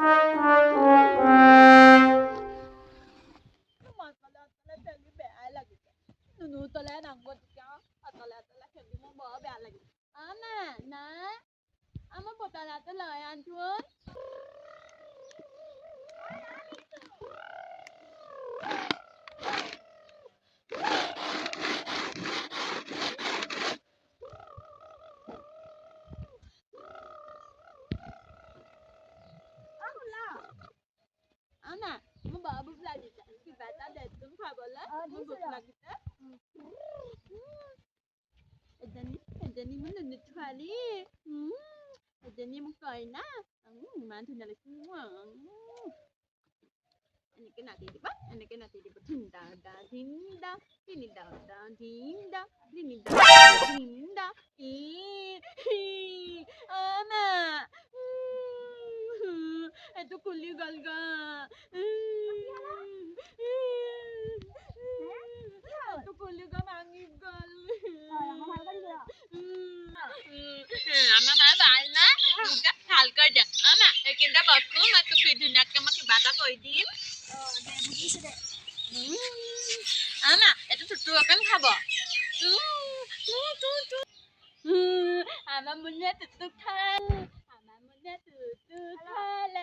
Música ini mukay na. Ang mantu na semua. Anak kena tidi ba? Kena tidi ba? Da tinda, tini da da tinda, tini da tinda. Ama. Ito kuligal ka. Ito kuligal mangigal. Ama bye bye. ভালো দে আমা মই তোক ধুনীয়াকে মই কিবা এটা কৰি দিম। আমা এইটো টুটু অকণ খাব। টু, টু, টু, টু। উম, আমাৰ মুনুৱে টুটু খায় আমাৰ মনে টুটু খালে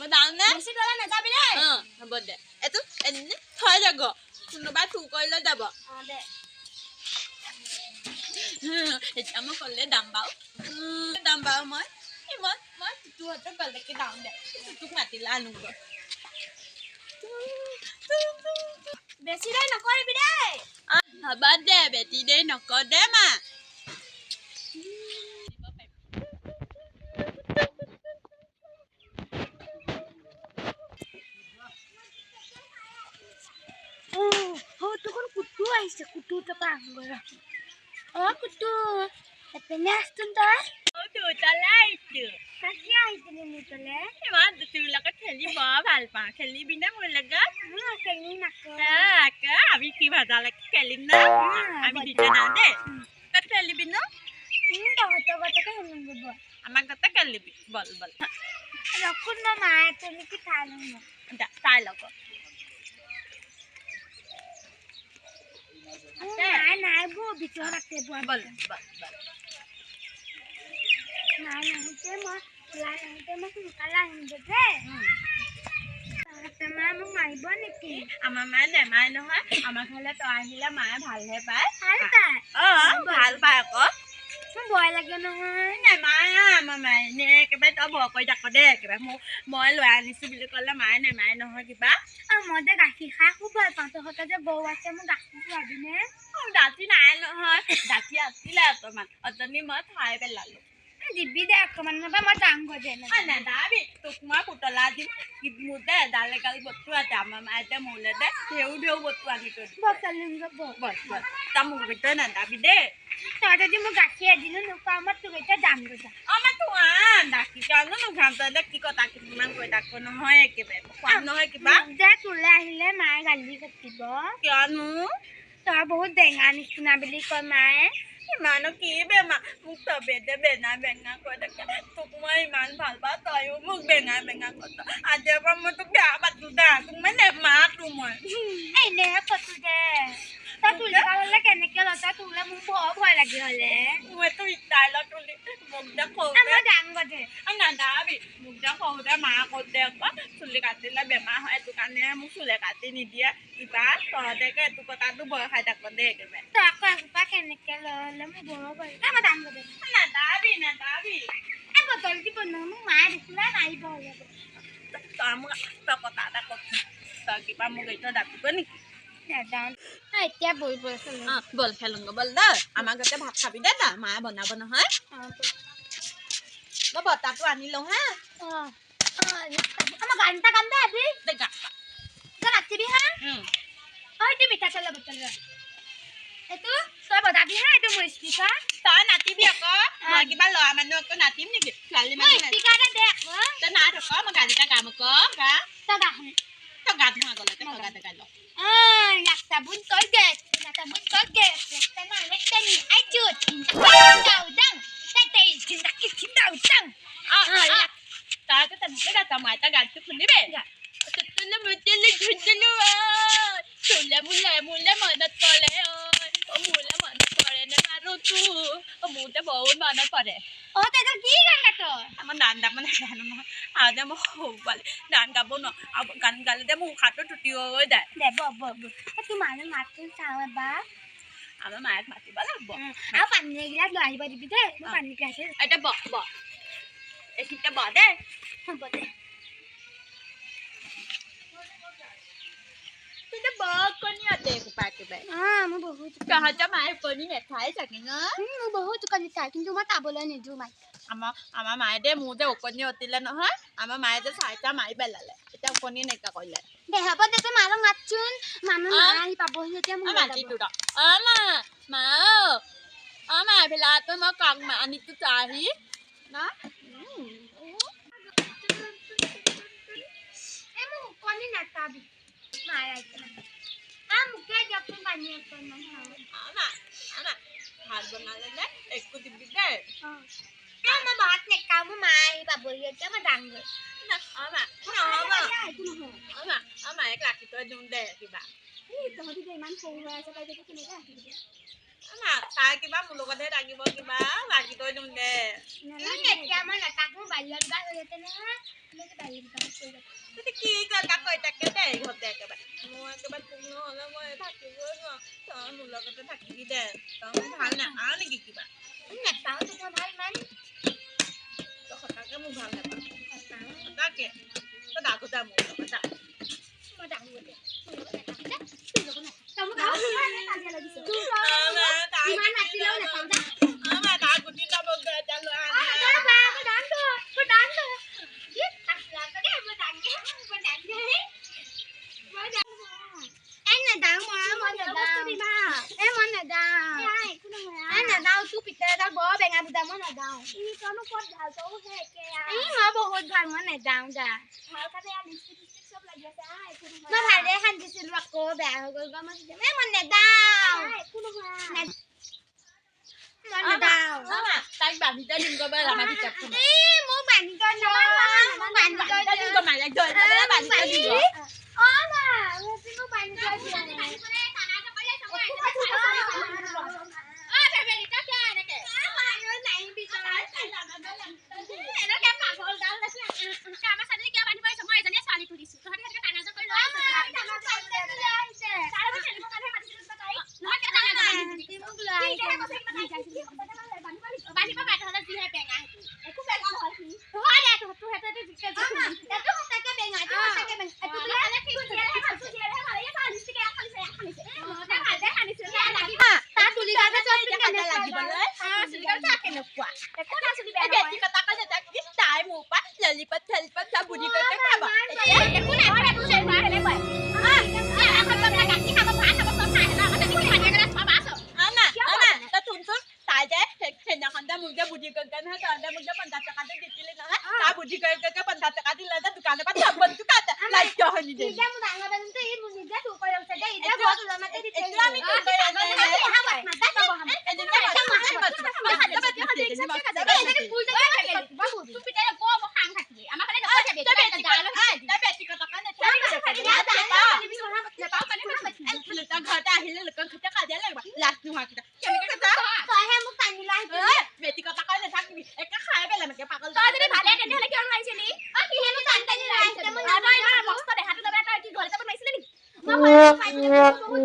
বেছি অঁ হ'ব দে। এইটো থৈ যাব। কোনোবা চুৰ কৰিলে যাব। এতিয়া মই ক'লে দাম বাৰু দাম বাৰু মই। মই মই টুটুহঁতৰ গ'লেকে যাওঁ দে। টুটুক মাতিলে আনোগৈ। বেছি দেৰি নকৰিবি দেই। হ'ব দে বেটি দেৰি নকৰ দে মা তোকোন কুটু আহিছে কুটু টকা আহোগৈ অ কুটু এপিনে আছোন তই অ, দুটালে আহিছোঁ কাকি আহিছিলি মোৰ তলে ইমান তোৰ লগত খেলি বৰ ভালো পাওঁ খেলিবি নে মোৰ লগত খেলি নাকো আহ, আকৌ আমি কি ভাজালৈকে খেলিম না আমি দুটা যাওঁ দেই তই খেলিবি ন তহঁতৰ গতকে খেলিম গব আমাৰ ঘৰতে খেলিবি বল বল ৰখোন মই মায়ে তুমি কি খাই লম যা চাই ল'ব নাই নাই বৌ ভিতৰত আছে বোৱা বল বল বল নাই নাহোঁতে মই ওলাই নাহোঁতে মই সোনকালে আহিমগৈ দেই তাহাঁতে মায়ে মোক মাৰিব নেকি আমাৰ মায়ে নেমাৰে নহয় আমাৰ ঘৰলৈ তই আহিলে মায়ে ভালহে পায়। ভালো পায়? অঁ ভালো পায় আকৌ। ভয় লাগে নহয় নেমাৰে আমাৰ মায়ে নে একেবাৰে তই ভয় কৰি থাক দেই একেবাৰে মোক মই লৈ আনিছোঁ বুলি ক'লে মায়ে নেমাৰে নহয় কিবা। আৰু মই যে গাখীৰ খাই খুব ভাল পাওঁ তহঁতৰ যে বৌ আছে মোক গাখীৰ খোৱাবিনে দাঁতি নাই নহয় দাঁতি আছিলে অকণমান অথনি মই খাই পেলালোঁ। জিভি দে অকণমান মই মই যাম গৈ নাযাবি তোক মই পুতলা দিম মোৰ দে দালে কালি বতোৱা দে আমাৰ মায়ে দে মোলে দে ঢেউ ঢেউ বতোৱা দি তই মোৰ গোটেই নাযাবি দে তই যদি মোক গাখীৰ আজিলো নোখোৱা মই তোক এতিয়া যাম গৈ যা আমাৰ তোক আন তই দে কি কথা কৈ থাকো নহয় একেবাৰে খোৱা নহয় কিবা যে তোলে আহিলে মায়ে গালি কাটিব কিয়নো তই বহুত বেঙা নিচিনা বুলি কয় মায়ে ইমানো কি বেমাৰ? মোক চবে যে বেঙা বেঙা তোক মই ইমান ভালো পাওঁ তয়ো মোক বেঙা বেঙা কৈ থাক। আজিৰ পৰা মই তোক বেয়া পাতো দে, তোক মই নেমাতো মই। এনেহে ফটো দে। তই তুলিব হ'লে কেনেকে লৈছ তোলে মোৰ বৰ ভয় লাগি হ'লে মইতো ষ্টাইলত তুলি মোক আ, সৰুতে মই যামগৈ দে আৰু মোক যে সৰুতে মা কৈছে আকৌ চুলি কাটিলে বেমাৰ হয় এইটো কাৰণে মোক চুলি কাটি নিদিয়ে। কিবা তহঁতেকে এইটো কথাটো ভয় খাই থাকো দেই একেবাৰে। তই আকৌ এসোপা কেনেকে লৈ হ'লে মোৰ বৰ এ, মই যামগৈ দে নাযাবি নাযাবি এই বটল দিব নহয় মোক মায়ে দেখিলে মাৰিব হ'লে তই মোক তই কথা এটা কচোন তই কিবা মোক এতিয়া দাবিব নেকি? এতিয়া বহি অঁ বল খেলোঁগৈ বল দে আমাৰ ঘৰতে ভাত খাবি দে মায়ে বনাব নহয় মই বতাহটো আনি লওঁ হা আমাৰ গান দে দে গা তই বজাবি হা এইটো তই নাচিবি আকৌ মই কিবা ল'ৰা মানুহ আকৌ নাচিম নেকি ছোৱালী মানুহ দে তই নাচ আকৌ মই গান এটা গাম আকৌ গা তই গাহন তই গাত গাই ল বহুত মনত পৰে Oh, taga giga ka to. আমাৰ গান গাব নাজানো নহয় আগতে মই সৰু পোৱালি গান গাব ন গান গালে মোৰ উশাহটো টুটি bo, bo, bo. Ito mana matin sama ba? আমাৰ মায়েক মাতিব লাগিব Ako panig gilas lo ayo di bide. Mo panig gilas. এতিয়া ব ব এইখিনিতে ব দেই Bote. তেতিয়া ব কণী আছে কোপা একেবাৰে Ah, mo bahut. তহঁতৰ মায়ে কণী নেখাই চাগে ন Hmm, mo bahut kan ta. Kintu mo tabolo ni আমাৰ আমাৰ মায়ে দে মোৰ যে ওকণি অতিলে নহয় আমাৰ মায়ে যে চাৰিটা মাৰি পেলালে এতিয়া ওকণি নাইকিয়া কৰিলে mai pabohi dia mo. অ মা মা অ মা এইবিলাকতো মই কাক মা আনিতো চাহি ন mo koni Ah, di ako kanya ito na. আমা আমা ভাত বনালে নে একো দিবি Ah, mo bakit na ikaw mo mai pabohi dia mo danggo. না, আমা নহ'ব আমা আমা এক ৰাখি থৈ দিওঁ দে কিবা তহঁতি যে ইমান সৰু হৈ আছে তই কেনেকৈ আহিবি আমা তাই কিবা মোৰ লগতহে লাগিব কিবা ৰাখি থৈ দিওঁ দে এতিয়া মই নাথাকো বাহিৰত বা হৈ আছে নহয় এনেকৈ বাহিৰত কাম কৰি যাম তহঁতি কি কয় কাক কৈ থাকে দেই ঘৰতে একেবাৰে মই একেবাৰে তোক নহ'লে মই থাকিবই নোৱাৰোঁ তই মোৰ লগতে থাকিবি দে তই মোক ভাল নাপাওঁ নেকি কিবা নাপাওঁ তোক মই ভাল ইমান তই সঁচাকে মোক ভাল নাপাওঁ নাপাওঁ সঁচাকে তই ডাকোতে মোৰ লগত যা মই ডাঙৰ দে তোৰ লগত নাথাকো দে তোৰ লগত নাথাকো তই মোক আৰু কিমান কাজিয়া লাগিছে আমা তাই ইমান মাতিলেও নাপাওঁ দে আমা তাই গুটি যাব গৈ এতিয়া লৈ Ah, আন tara ba? Madando! Madando! Git, takla ka din. Madando! Madando! Madando! Eh, nadang mo. Mo nadang. Eh, mo nadang. Eh, nadang. Tu pita da bo. Benga buda mo nadang. Ini kamu kod hal to he ke ya. Ini mo bahut bhal mo nadang da. Hal ka ya lipstick lipstick sob lagi sa ai. Ma bhale han disil rako ba. Hogol ga mo. Eh, mo nadang. Ai, kuno ha. Mo nadang. আমা তাইক বান্ধি থৈ দিম গৈ ব'ল আমাৰ ভিতৰত সোমাই। Eh, mo bani Ah, sige ka sa akin nagwa. Eko na su di এই বেটি কথা কৈছে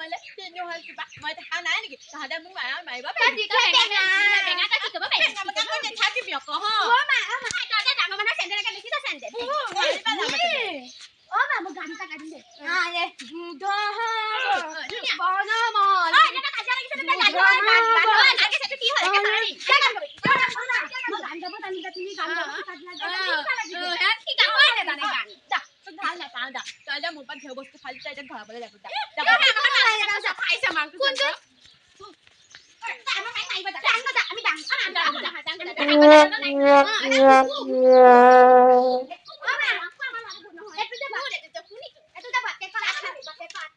মানে কিবা মই দেখা নাই নেকি তহঁতে মোক মায়ে মাৰিব मोबाईल ठेव बसतो खाली त्याच्यात घरामध्ये खायचं मग कोणतं आम्ही